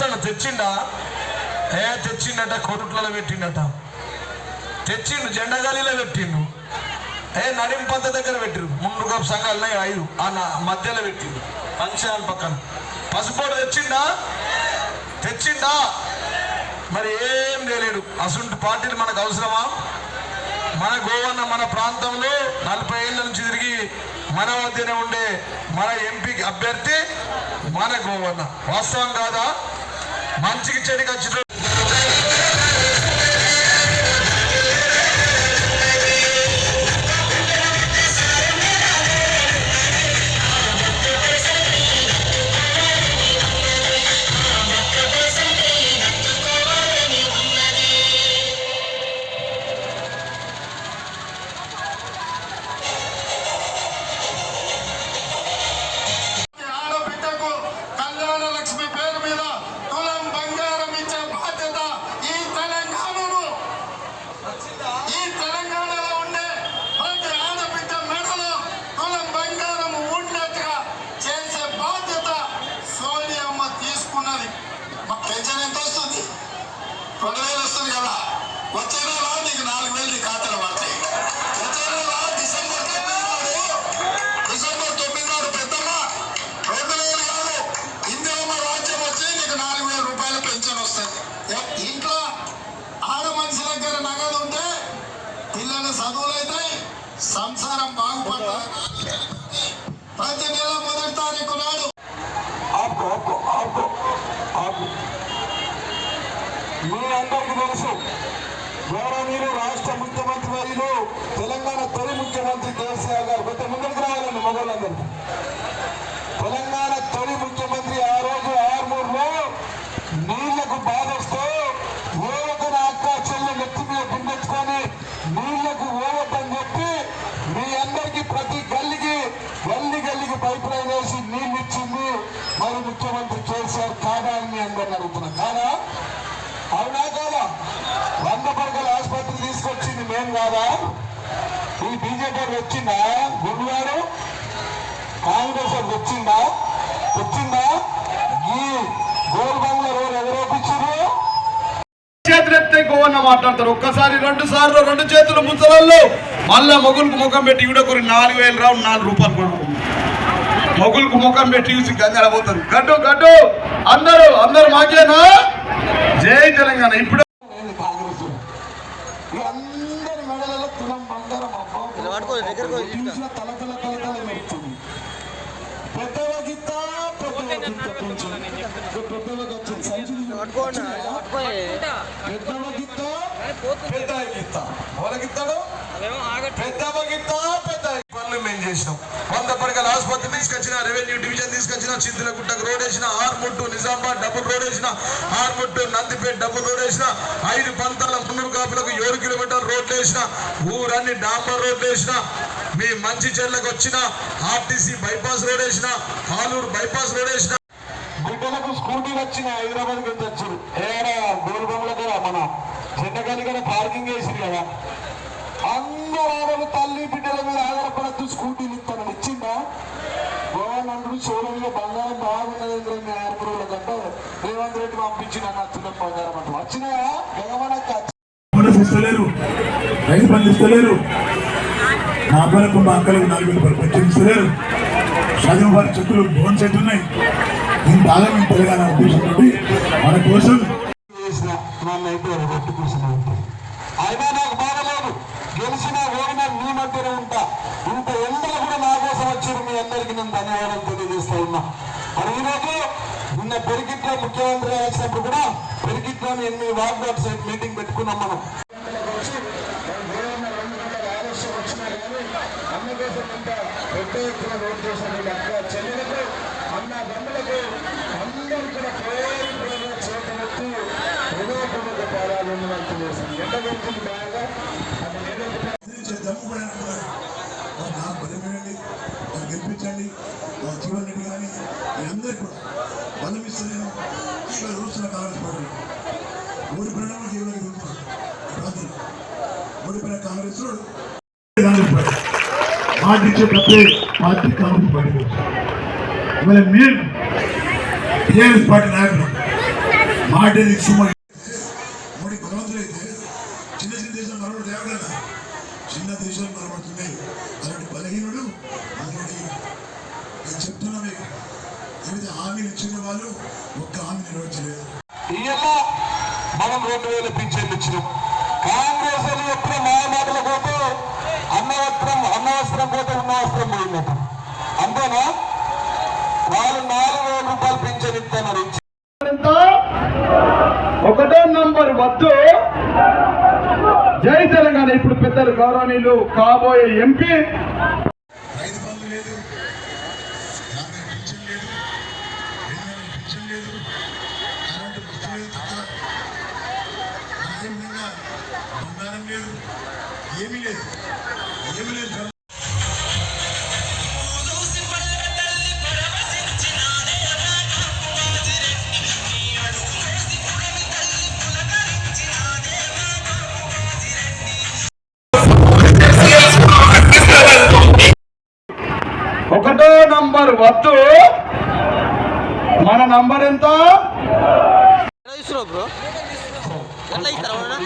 పోడు తెచ్చిండా? ఏ తెచ్చిండట కొరుట్లలో పెట్టిండట. తెచ్చిండు జెండా గాలిలో పెట్టిండు. ఏ నడింపంత దగ్గర పెట్టిరు. ముందుగా సంఘాలు ఐదు ఆ మధ్యలో పెట్టిండు ఫంక్షన్ పక్కన. పసుపోటు తెచ్చిండా? తెచ్చిండా? మరి ఏం తెలియడు అసలు పార్టీలు మనకు అవసరమా? మన గోవన్న మన ప్రాంతంలో నలభై ఏళ్ళ నుంచి తిరిగి మన మధ్యనే ఉండే మన ఎంపీ అభ్యర్థి మన గోవన్న. వాస్తవం కాదా? 만지기 전에 가지를 మీ అందరికీ తెలుసు గౌరవనీయులు రాష్ట్ర ముఖ్యమంత్రి వర్యులు తెలంగాణ తొలి ముఖ్యమంత్రి కేసీఆర్ గారు కొంచెం ముందుకు రావాలండి మగవాళ్ళందరికీ తెలంగాణ తొలి ముఖ్యమంత్రి ఆ రోజు ఆర్మూర్లో నీళ్ళకు బాధొస్తే ఓవకు నా అక్క చెల్లి నెత్తి మీద బిందెచ్చుకొని నీళ్ళకు ఓవద్దని చెప్పి మీ అందరికీ ప్రతి గల్లికి గల్లి గల్లికి పైప్ లైన్ వేసి నీళ్ళు ఇచ్చింది మరి ముఖ్యమంత్రి కేసీఆర్ కాదా అని మీ అందరిని అడుగుతున్నా కాదా అవునా కాదా వంద పడకల ఆసుపత్రి తీసుకొచ్చింది మేము కాదా? ఈ బీజేపీ వచ్చిందా? గురువారు కాంగ్రెస్ వాళ్ళు వచ్చిందా? వచ్చిందా? ఈ గోల్ బంగ్లా రోడ్ ఎవరో చేతులెత్తే గోవన్న మాట్లాడతారు. ఒక్కసారి రెండు సార్లు రెండు చేతులు ముసలాళ్ళు. మళ్ళా మొగులకు ముఖం పెట్టి కూడా కొన్ని నాలుగు వేలు రావు నాలుగు రూపాయలు కొనుక్కు. మొగులకు ముఖం పెట్టి చూసి గంగల పోతారు. గడ్డు గడ్డు! అందరూ అందరు మాకేనా? జై తెలంగాణ. ఇప్పుడు కాంగ్రెస్ అందరి మెడలలో తులం బంగారం అబ్బా చూసిన తల తల తల తల మెరుస్తుంది పెద్దవ గిత్త పెద్దవ గిత్త కొంచెం. వచ్చింది సంచి గిత్త పెద్ద గిత్త. ఎవరికి ఇస్తాడు పెద్దవ గిత్త పెద్ద పనులు మేము చేసినాం. తీసుకొచ్చిన రెవెన్యూ డివిజన్ తీసుకొచ్చిన చింతలగుట్టకు రోడ్ వేసిన ఆర్ముట్టు నిజామాబాద్ డబుల్ రోడ్ వేసిన ఆర్ముట్టు నందిపేట డబుల్ రోడ్ వేసిన ఐదు పంతాల మున్నూరు కాపులకు ఏడు కిలోమీటర్ రోడ్లు వేసిన ఊరన్ని డాంబర్ రోడ్లు వేసిన మీ మంచి చెర్లకు వచ్చిన ఆర్టీసీ బైపాస్ రోడ్ వేసిన ఆలూరు బైపాస్ రోడ్ వేసిన. బిడ్డలకు స్కూటీలు వచ్చిన హైదరాబాద్ కింద వచ్చారు. ఏడా గోల్బొమ్మల కదా మన జెండగాలి కూడా పార్కింగ్ వేసింది కదా. అందరూ తల్లి బిడ్డల మీద ఆధారపడద్దు స్కూటీలు ఇస్తానని ఇచ్చిందా? గోవాలందరూ షోరూంలో బంగారం బాగున్నది మీ ఆర్మూరుల కంటే రేవంత్ రెడ్డి పంపించిన నచ్చిన బంగారం అంటూ వచ్చినాయా? గగమనక్క కూడా ఇస్తలేరు. రైతు బంధు ఇస్తలేరు. మా అబ్బాయిలకు మా అక్కలకు నాలుగు వేల పెన్షన్ ఇస్తలేరు. వారి చెక్కులు బోన్ సెట్ ఉన్నాయి. దీని బాగా మేము తెలంగాణ ఉద్దేశంతో మన కోసం చేసిన నన్ను అయితే అయినా నాకు బాధలేదు గెలిచినా ఓడినా మీ మధ్యనే ఉంటా. ఇంత ఎందరూ కూడా నా కోసం వచ్చారు మీ అందరికీ నేను ధన్యవాదాలు తెలియజేస్తా ఉన్నా. మరి ఈరోజు నిన్న పెరిగిట్లో ముఖ్యమంత్రి వచ్చినప్పుడు కూడా పెరిగిట్లో ఎనిమిది వార్డు సైడ్ మీటింగ్ పెట్టుకున్నాం మనం. పెద్ద ఎత్తున రోడ్ చేసిన అక్క చెల్లెలకు అన్న గమ్ములకు అందరూ కూడా పేరు చేతనెత్తి హృదయపూర్వక పాదాలను మనకు చేసింది ఎండ వెళ్తుంది బాగా వచ్చే దమ్ము కూడా అనుకున్నారు మరి నాకు బలమేయండి నాకు గెలిపించండి. మా జీవన్ రెడ్డి కానీ మీరందరూ కూడా బలం ఇస్తే నేను రోజున చూస్తున్న కాంగ్రెస్ పార్టీ ఓడిపోయిన జీవన ప్రాంతంలో ఓడిపోయిన కాంగ్రెస్ కాంగ్రెస్ పార్టీ. పార్టీ ఇచ్చే తప్పే పార్టీ కాంగ్రెస్ పార్టీ ఇవాళ మీరు టీఆర్ఎస్ పార్టీ నాయకులు మాట సుమ మోడీ బలవంతులైతే చిన్న చిన్న దేశం మరొకటి తేవగలరా? చిన్న దేశాలు మరొకడుతున్నాయి అలాంటి బలహీనుడు మోడీ నేను చెప్తున్నా మీకు. ఏదైతే హామీలు ఇచ్చిన వాళ్ళు ఒక్క హామీ నెరవేర్చలేదు. మనం రెండు వేల పింఛన్లు ఇచ్చినాం. కాంగ్రెస్ అని ఎప్పుడు మా మాటల పోతే అన్నవస్త్రం అన్నవస్త్రం పోతే ఉన్నవస్త్రం పోయినట్టు అంతేనా? వాళ్ళు నాలుగు వేల రూపాయలు పింఛన్ ఇస్తున్నారు ఒకటో నంబర్ వద్దు. ఇప్పుడు పెద్దలు గౌరవనీయులు కాబోయే ఎంపీ ఎట్లా ఇస్తారా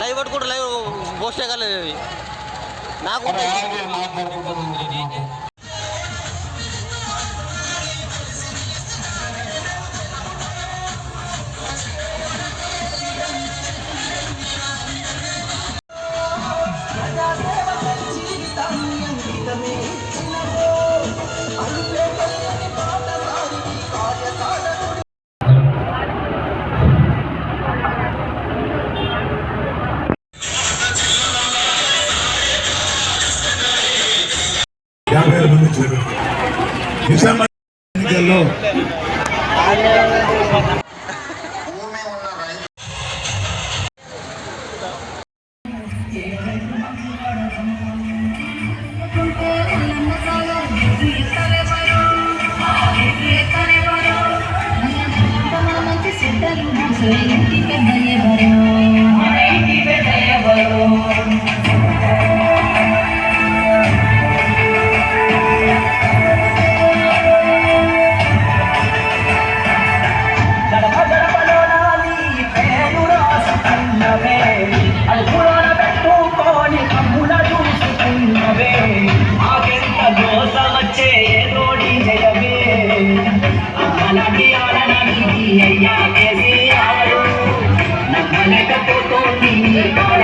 లైవ్ పట్టుకుంటూ లైవ్ పోస్ట్ కాలేదు నాకు యాభై వేల మంది వచ్చారు డిసెంబర్ నమ్మలేకపోతుంది పాలన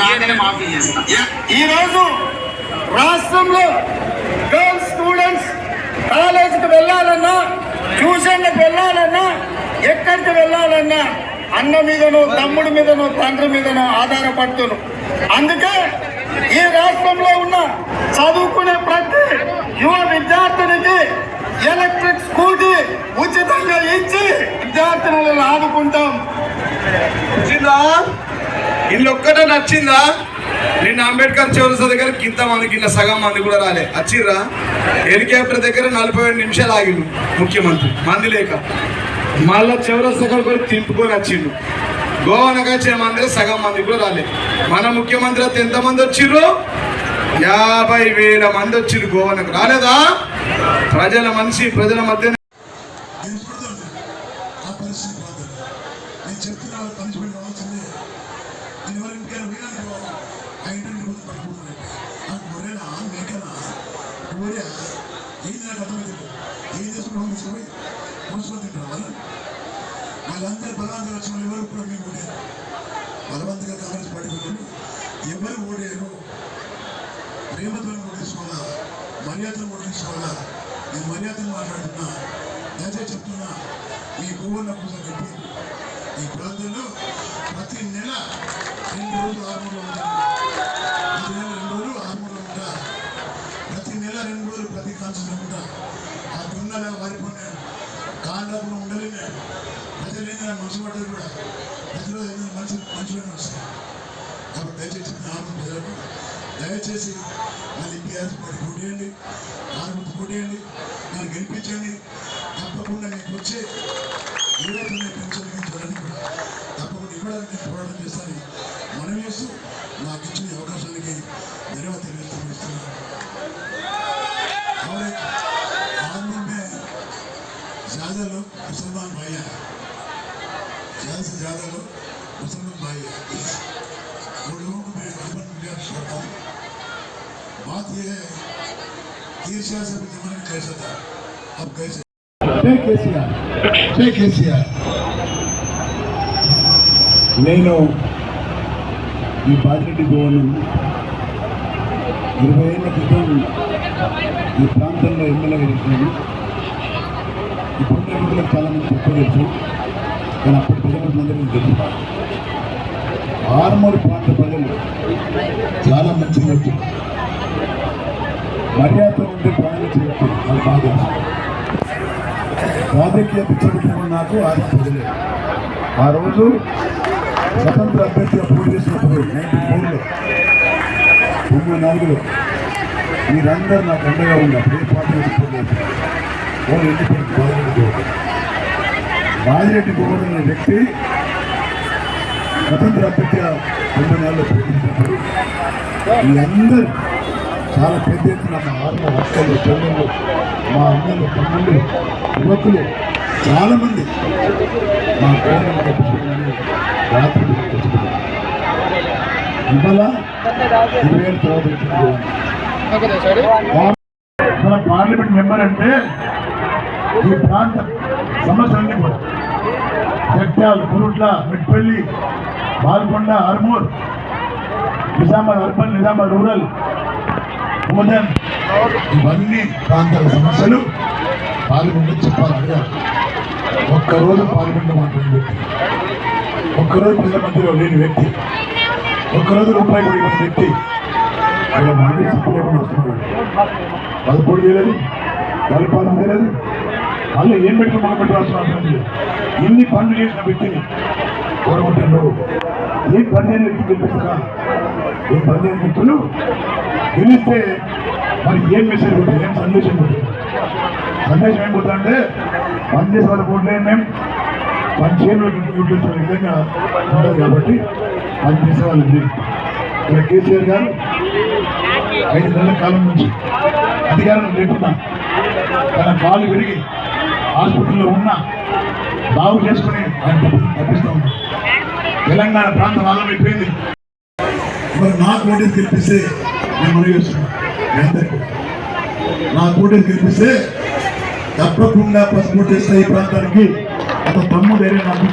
రాగానే మాఫీ చేస్తా. ఈరోజు రాష్ట్రంలో గర్ల్స్ స్టూడెంట్స్ కాలేజీకి వెళ్ళాలన్నా ట్యూషన్లకు వెళ్ళాలన్నా ఎక్కడికి వెళ్ళాలన్నా అన్న మీదనో తమ్ముడి మీదనో తండ్రి మీదనో ఆధారపడుతును. అందుకే ఈ రాష్ట్రంలో ఉన్న చదువుకునే ప్రతి యువ విద్యార్థినికి ఎలక్ట్రిక్ స్కూటీ ఉచితంగా ఇచ్చి విద్యార్థినులను ఆదుకుంటాం. ఇల్లు ఒక్కటే నచ్చిందా? నిన్న అంబేద్కర్ చౌరస దగ్గర కింద మందికి కింద సగం మంది కూడా రాలే. వచ్చిర్రా హెలికాప్టర్ దగ్గర నలభై ఏడు నిమిషాలు ఆగిండు ముఖ్యమంత్రి మంది లేక. మళ్ళా చౌరస్ దగ్గర కూడా తింపుకొని వచ్చిండు గోవానగా వచ్చే మంది సగం మంది కూడా రాలే. మన ముఖ్యమంత్రి అయితే ఎంతమంది వచ్చిర్రు? యాభై వేల మంది వచ్చిర్రు గోవానకు రాలేదా? ప్రజల మనిషి ప్రజల మధ్య వాళ్ళందరూ వాళ్ళు ఎవరు కూడా మేము ఓడారు బలవంతంగా కాంగ్రెస్ పార్టీ వాళ్ళు ఎవరు ఓడారు ప్రేమతో ఓడించుకోవాలా మర్యాదను ఓడించుకోవాలా నేను మర్యాదను మాట్లాడుతున్నా. దయచేసి చెప్తున్నా మీ గోవర్న పూజ కట్టి ఈ ప్రాంతంలో ప్రతి నెల రెండు రోజులు ఆరుమూరులో ఉంటాను ప్రతి నెల రెండు రోజులు ఆరుమూరులో ఉంటా ప్రతి నెల రెండు రోజులు ప్రతి కాన్సెన్లో ఉంటా ఆ దున్నల వారిపోయిన కాండకుండా ఉండలేను ప్రజలు ఏంటంటే మనసు పడ్డది కూడా ప్రజలు ఏంటంటే మంచి మంచిగానే వస్తాయి కాబట్టి దయచేసి ఆరు ప్రజలకు దయచేసి మళ్ళీ టీఆర్ఎస్ పార్టీ కొట్టేయండి ఆరుగురు కొట్టేయండి నన్ను గెలిపించండి తప్పకుండా మీకు వచ్చే ఏవైతే పెన్షన్ ఇవ్వడానికి కూడా తప్పకుండా ఇవ్వడానికి నేను పోరాటం చేస్తాను మనం చేస్తూ నాకు ఇచ్చిన ఈ అవకాశానికి ధన్యవాదాలు తెలియజేస్తూ ఇస్తున్నాను और एक आदमी में ज्यादा लोग मुसलमान भाई हैं ज्यादा से ज्यादा लोग मुसलमान भाई हैं वो लोगों को मैं अर्बन मीडिया करता हूँ बात यह है ईर्ष्या से भी जमाने में कैसा था अब कैसे జై కేసీఆర్ జై కేసీఆర్ నేను ఈ బాజిరెడ్డి గోవను ఇరవై ఏళ్ళ క్రితం ఈ ప్రాంతంలో ఎమ్మెల్యేగా చేసినాను ఇప్పుడున్న వ్యక్తులకు చాలా మంది తక్కువ తెలుసు కానీ అప్పటి ప్రజలందరికీ తెలుసు ఆర్మూరు ప్రాంత ప్రజలు చాలా మంచి వ్యక్తులు మర్యాద ఉంటే ప్రాణించే వ్యక్తులు నాకు బాగా తెలుసు. రాజకీయ పిచ్చబెట్టిన నాకు ఆది ప్రజలే. ఆ రోజు స్వతంత్ర అభ్యర్థిగా పోటీ చేసినప్పుడు నైన్టీ ఫోర్లో తొమ్మిది నాలుగులో మీరందరూ నాకు అండగా ఉన్నప్పుడు ఏ పార్టీ నుంచి పోటీ వాళ్ళు ఇండిపెండెంట్ బాజిరెడ్డి గౌడ్ అనే వ్యక్తి స్వతంత్ర అభ్యర్థిగా తొంభై నెలల్లో పోటీ చేసినప్పుడు అందరూ చాలా పెద్ద ఎత్తున మా ఆత్మ హక్కలు చెల్లెళ్ళు మా అన్నలు తమ్ముళ్ళు యువకులు చాలామంది మా కోరిక కట్టుకుని రాత్రి తెచ్చుకున్నారు ఇవాళ ఇరవై ఏళ్ళ తర్వాత వచ్చింది. మన పార్లమెంట్ మెంబర్ అంటే ఈ ప్రాంత సమస్యలన్నీ కూడా జగ్యాల్ కురుట్ల మిట్పల్లి బాల్కొండ ఆర్మూర్ నిజామాబాద్ అర్బన్ నిజామాబాద్ రూరల్ మోదన్ ఇవన్నీ ప్రాంతాల సమస్యలు. పాల్గొండ చెప్పాలి ఒక్కరోజు పాల్గొండ మాట్లాడిన వ్యక్తి. ఒక్కరోజు ప్రధానమంత్రిలో లేని వ్యక్తి. ఒక్కరోజు రూపాయి కూడా వ్యక్తి. ఆయన మాట చెప్పు లేకుండా వస్తున్నాడు. పదకొండు చేయలేదు. పాలన చేయలేదు. మళ్ళీ ఏం పెట్టుకుని మొదలు పెట్టాల్సిన అవసరం లేదు. ఇన్ని పనులు చేసిన వ్యక్తిని కోరుకుంటున్నారు ఏం పని చేయని వ్యక్తి గెలిపిస్తారా? ఏం పని చేయని వ్యక్తులు గెలిస్తే మరి ఏం మెసేజ్ ఉంటుంది? ఏం సందేశం ఉంటుంది? సందేశం ఏం పోతుందంటే పని చేసే వాళ్ళ మేము పని చేయని చూపించిన విధంగా ఉంటుంది కాబట్టి పని చేసే వాళ్ళకి ఇక్కడ కేసీఆర్ గారు ఐదు నెలల కాలం నుంచి అధికారం లేకుండా తన కాలు విరిగి హాస్పిటల్లో ఉన్న బాగు చేసుకుని తప్పిస్తూ ఉన్నాడు తెలంగాణ ప్రాంతం ఆగమైపోయింది మరి నా ఓటేసి గెలిపిస్తే నేను మనవి చేస్తున్నాను నా అందరికీ. కూడా. గెలిపిస్తే తప్పకుండా పసుపు చేస్తే ఈ ప్రాంతానికి. ఒక తమ్ముడు ఏరే నాకు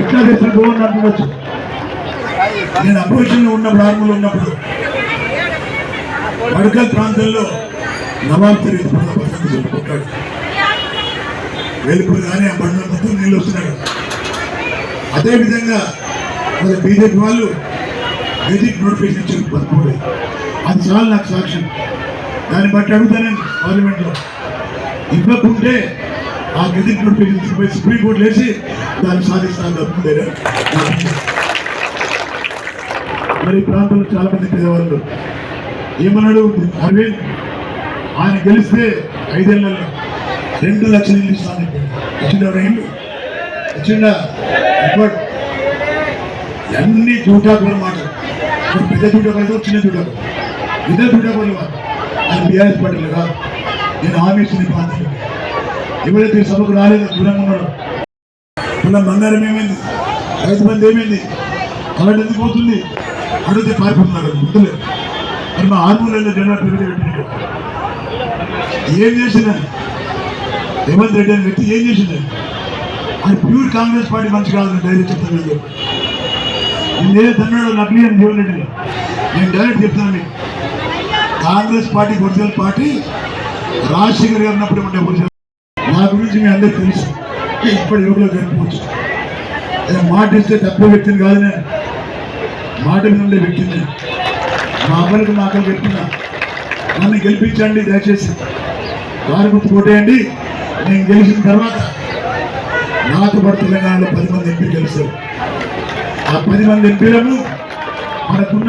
ఎట్లా చేసిన గోవన్ నాకు నేను అపోజిషన్లో ఉన్నప్పుడు ఆర్మీలో ఉన్నప్పుడు వడకల్ ప్రాంతంలో నవాబ్ తిరిగి చెప్పుకుంటాడు. వెళ్ళిపోగానే ఆ బండ్ల మొత్తం నీళ్ళు వస్తున్నారు అదేవిధంగా మన బీజేపీ వాళ్ళు గెజిట్ నోటిఫికేషన్ ఇచ్చారు పదమూడు అది చాలు నాకు సాక్ష్యం. దాన్ని బట్టి అడుగుతా పార్లమెంట్లో. ఇవ్వకుంటే ఆ గెజిట్ నోటిఫికేషన్ పోయి సుప్రీంకోర్టు వేసి దాన్ని సాధిస్తాను తప్పుకుంటే మరి ప్రాంతంలో చాలా మంది పేదవాళ్ళు ఏమన్నాడు? అరవింద్ ఆయన గెలిస్తే ఐదేళ్ళలో రెండు లక్షలు ఇల్లు ఇస్తాను. ఇచ్చిండ ఇల్లు ఇచ్చిండ అన్ని జూటాకుల మాట. పెద్ద జూటాకులతో చిన్న జూటాకు. ఇద్దరు జూటాకులు కాదు అది బీఆర్ఎస్ పార్టీలు కాదు. నేను హామీ ఇస్తుంది ప్రాంతంలో ఎవరైతే సభకు రాలేదో దూరంగా ఉన్నాడు కులం బంగారం ఏమైంది? రైతు బంధు ఏమైంది? కరెంట్ ఎందుకు పోతుంది? అడిగితే పారిపోతున్నారు. గుర్తులేదు మరి మా ఆర్మూలలో జనాలు పెరిగి పెట్టినట్టు ఏం చేసినా రేవంత్ రెడ్డి అనే వ్యక్తి ఏం చేసింది? ఆయన ప్యూర్ కాంగ్రెస్ పార్టీ మంచి కాదు డైరెక్ట్ చెప్తాను మీకు నేను ఏదో తన్నాడు నకిలీ అని జీవన్ రెడ్డి నేను డైరెక్ట్ చెప్తాను Congress party original party Rajasekhar గారు ఉన్నప్పుడు ఉండే ఒరిజినల్ నా గురించి మీ అందరికీ తెలుసు. ఇప్పటి యువకులు గడిపోవచ్చు మాట ఇస్తే తప్పే వ్యక్తిని కాదు నేను మాట మీద ఉండే వ్యక్తిని. మా అమ్మలకు మా అక్కలు చెప్తున్నా. నన్ను గెలిపించండి దయచేసి. దారి గుర్తు కొట్టేయండి. నేను గెలిచిన తర్వాత నాకు పడి తెలంగాణలో పది మంది ఎంపీలు గెలిచారు. ఆ పది మంది ఎంపీలను మనకున్న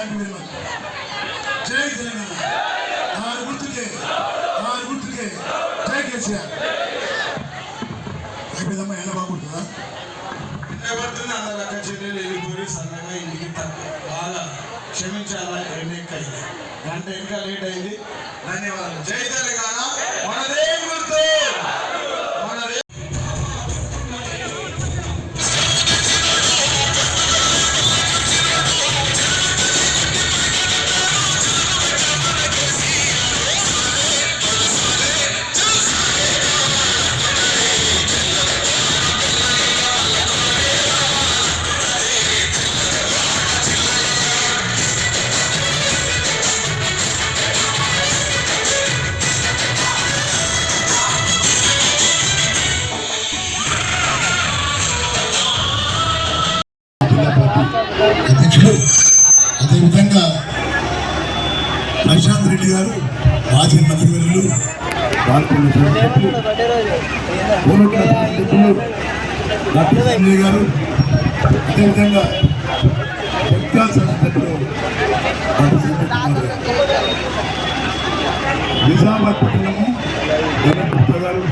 థ్యాంక్ యూ వెరీ మచ్ జై తెలంగాణ ఆరు గుర్తుకే ఆరు గుర్తుకే జై కేసీఆర్ అయిపోయిందమ్మా ఎండ బాగుంటుందా పడుతుంది అలా రక చెల్లెలు సన్నగా ఇంటికి బాగా క్షమించాలా రెండు ఎక్క అయింది ఇంకా లేట్ అయింది ధన్యవాదాలు జై తెలంగాణ మనదే గుర్తు సభ్యులు గారు అదేవిధంగా నిజామాబాద్ పట్టణము జగన్ గుప్తా గారు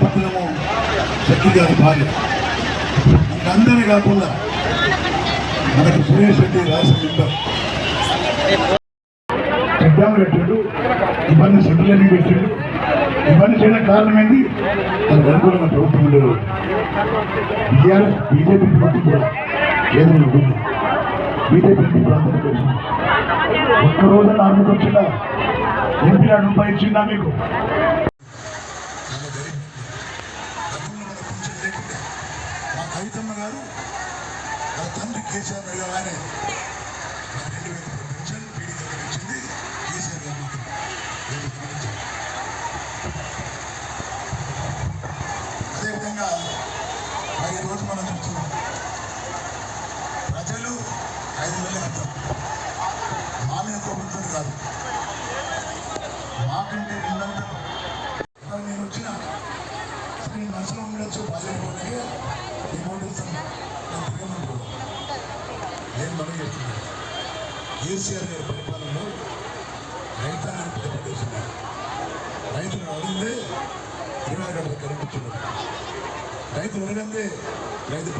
పట్టణము శక్తి గారి భార్య అందరినీ కాకుండా మనకు సురేష్ రెడ్డి రాసిన ఎగ్జామ్ పెట్టాడు ఇవన్నీ సెటిల్ పెట్టాడు. ఇవన్నీ చేయడానికి కారణం ఏంటి మనకు అనుకూలంగా ప్రభుత్వం ఉండదు బీఆర్ఎస్ బీజేపీ ప్రభుత్వం కూడా ఏదైనా ఉంటుంది బీజేపీ ఎంపీ ప్రాంతం ఒక్కరోజు ఒక్క రోజు నాకు వచ్చిన ఎంపీ రూపాయి ఇచ్చిందా మీకు? కవితమ్మ గారు తండ్రి కేసీఆర్ వెళ్ళగానే కేసీఆర్ గారి పరిపాలనలో రైతాంగాన్ని ప్రతిపాదిస్తున్నారు రైతులు అడిగిందే ఇరవై గంటల కరెంట్ ఇచ్చున్నారు రైతులు అడగందే రైతు